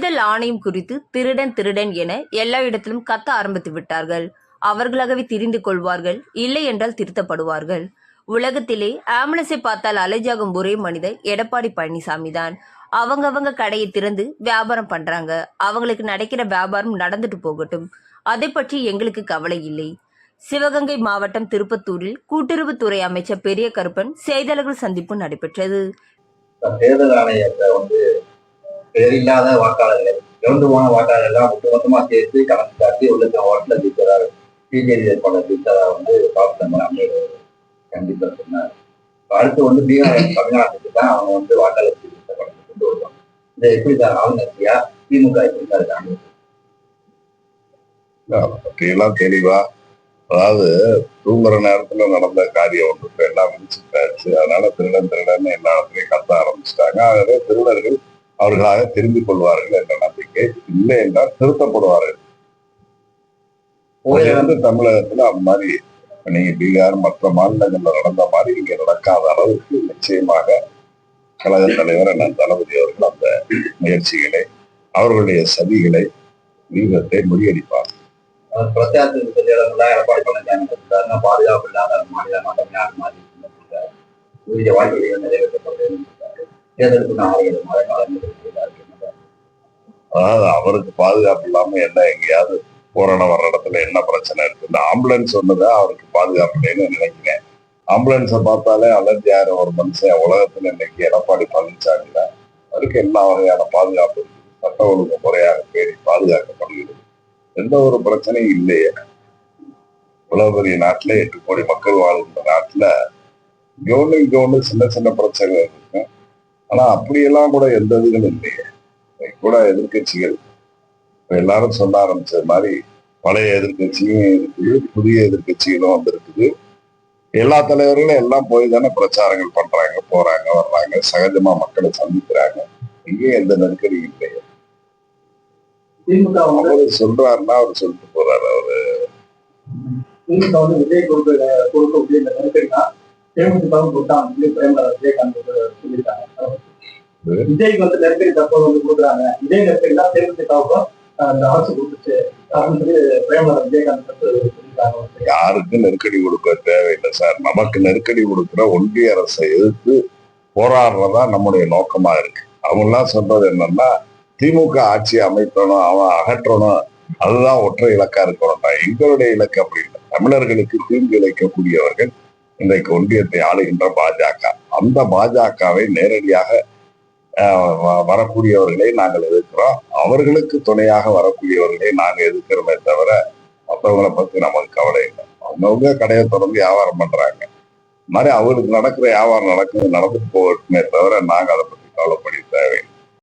ஆணையம் குறித்து திருடன் திருடன் என எல்லா இடத்திலும் கத்த ஆரம்பித்து விட்டார்கள். அவர்களாகவே திரிந்து கொள்வார்கள் இல்லை என்றால் திருத்தப்படுவார்கள். உலகத்திலே ஆம்புலன்ஸை பார்த்தால் அலைஜாகும் ஒரே மனிதர் எடப்பாடி பழனிசாமி தான். அவங்க கடையை திறந்து வியாபாரம் பண்றாங்க. அவங்களுக்கு நடக்கிற வியாபாரம் நடந்துட்டு போகட்டும். அதை பற்றி எங்களுக்கு கவலை இல்லை. சிவகங்கை மாவட்டம் திருப்பத்தூரில் கூட்டுறவுத்துறை அமைச்சர் பெரிய கருப்பன் செய்தியாளர்கள் சந்திப்பு நடைபெற்றது. தேர்தல் ஆணையத்தை வந்து பேரில்லாத வாக்காளர்கள் இறந்து போன வாக்காளர்கள் எல்லாம் ஒட்டுமொத்தமா சேர்த்து கணக்கு காட்டி உள்ள ஓட்டில் தீர்த்ததார் பிஜேபி வேட்பாளர் தீர்த்ததா வந்து பாபு அமைச்சர் கண்டிப்பா சொன்னார். அடுத்து வந்து பீகார் தமிழ்நாட்டுக்கு தான் அவங்க வந்து வாக்காளர் சீர்திருத்த படத்தை கொண்டு வருவாங்க. இதை எப்படி சார் ஆளுநர்ச்சியா திமுக எப்படி சார் இருக்காங்க பற்றியெல்லாம் தெளிவா. அதாவது தூங்குற நேரத்துல நடந்த காரியம் ஒன்று எல்லாம் முடிச்சுட்டாச்சு அதனால திருடன் திருடன் எல்லா இடத்துலயும் கத்த ஆரம்பிச்சிட்டாங்க. ஆகவே திருடர்கள் அவர்களாக திரும்பிக் கொள்வார்கள் என்ற நம்பிக்கை இல்லை என்றால் திருத்தப்படுவார்கள். வந்து தமிழகத்துல அந்த மாதிரி நீங்க பீகார் மற்ற மாநிலங்கள்ல நடந்த மாதிரி இங்க நடக்காத அளவுக்கு நிச்சயமாக கழக தலைவர் அண்ணன் தளபதி அவர்கள் அந்த முயற்சிகளை அவர்களுடைய சதிகளை வியூகத்தை முறியடிப்பார். பாதுகாப்பு இல்லாத மாநிலமா தமிழ்நாடு தேர்தலுக்கு நாளைக்கு மழை காலம் அதாவது அவருக்கு பாதுகாப்பு இல்லாம என்ன எங்கேயாவது போராட வர்ற இடத்துல என்ன பிரச்சனை இருக்கு? இந்த ஆம்புலன்ஸ் ஒண்ணுதான் அவருக்கு பாதுகாப்பு இல்லைன்னு நினைக்கிறேன். ஆம்புலன்ஸை பார்த்தாலே அலர்ஜி ஆயிரம் ஒரு மனுஷன் உலகத்துல இன்னைக்கு எடப்பாடி பழனிசாமி அவருக்கு எல்லா வகையான பாதுகாப்பு சட்ட ஒழுங்கு முறையாக பேரி பாதுகாக்கப்படுகிறது. எந்த ஒரு பிரச்சனையும் இல்லையே. இவ்வளவு பெரிய நாட்டுல எட்டு கோடி மக்கள் வாழ்கின்ற நாட்டுல இங்க ஒண்ணு சின்ன சின்ன பிரச்சனைகள் இருக்கும் ஆனா அப்படியெல்லாம் கூட எந்த இதுகளும் இல்லையே. கூட எதிர்க்கட்சிகள் எல்லாரும் சொல்ல ஆரம்பிச்சது மாதிரி பழைய எதிர்க்கட்சியும் இருக்குது புதிய எதிர்க்கட்சிகளும் வந்திருக்குது. எல்லா தலைவர்களும் எல்லாம் போய் தானே பிரச்சாரங்கள் பண்றாங்க போறாங்க வர்றாங்க சகஜமா மக்களை சந்திக்கிறாங்க. இங்கேயும் எந்த நெருக்கடியும் இல்லையே. திமுக சொல்றாருன்னா அவர் சொல்லிட்டு போறாரு அவரு. திமுக வந்து விஜய் கொடுக்க கொடுக்கக்கூடிய இந்த நெருக்கடினா தேமுதிக கொடுத்தாங்க விஜயகாந்த் சொல்லியிருக்காங்க விஜய்க்கு வந்து நெருக்கடி தற்போது வந்து கொடுக்குறாங்க. இதே நெருக்கடி தான் தேமுதிகவுக்கும் அந்த அரசு கொடுத்துச்சு. அப்படின்னு சொல்லி விஜயகாந்த் யாருக்கும் நெருக்கடி கொடுக்க தேவையில்லை சார். நமக்கு நெருக்கடி கொடுக்கிற ஒன்றிய அரசை எதிர்த்து போராடுறதா நம்முடைய நோக்கமா இருக்கு. அவங்க எல்லாம் சொல்றது என்னன்னா திமுக ஆட்சி அமைக்கணும் அவன் அகற்றணும். அதுதான் ஒற்றை இலக்கா இருக்கணும் எங்களுடைய இலக்கு அப்படி இல்லை. தமிழர்களுக்கு தீங்கு இழைக்கக்கூடியவர்கள் இன்றைக்கு ஒன்றியத்தை ஆளுகின்ற பாஜக. அந்த பாஜகவை நேரடியாக வரக்கூடியவர்களை நாங்கள் எதிர்க்கிறோம். அவர்களுக்கு துணையாக வரக்கூடியவர்களை நாங்கள் எதிர்க்கிறோமே தவிர மற்றவங்களை பத்தி நமக்கு கவலை இல்லை. அவங்கவுங்க கடையை தொடர்ந்து வியாபாரம் பண்றாங்க. மாதிரி அவருக்கு நடக்கிற வியாபாரம் நடக்குது நடந்துட்டு போகட்டுமே தவிர நாங்கள் அதை பத்தி கவலைப்படி தேவையில்லை.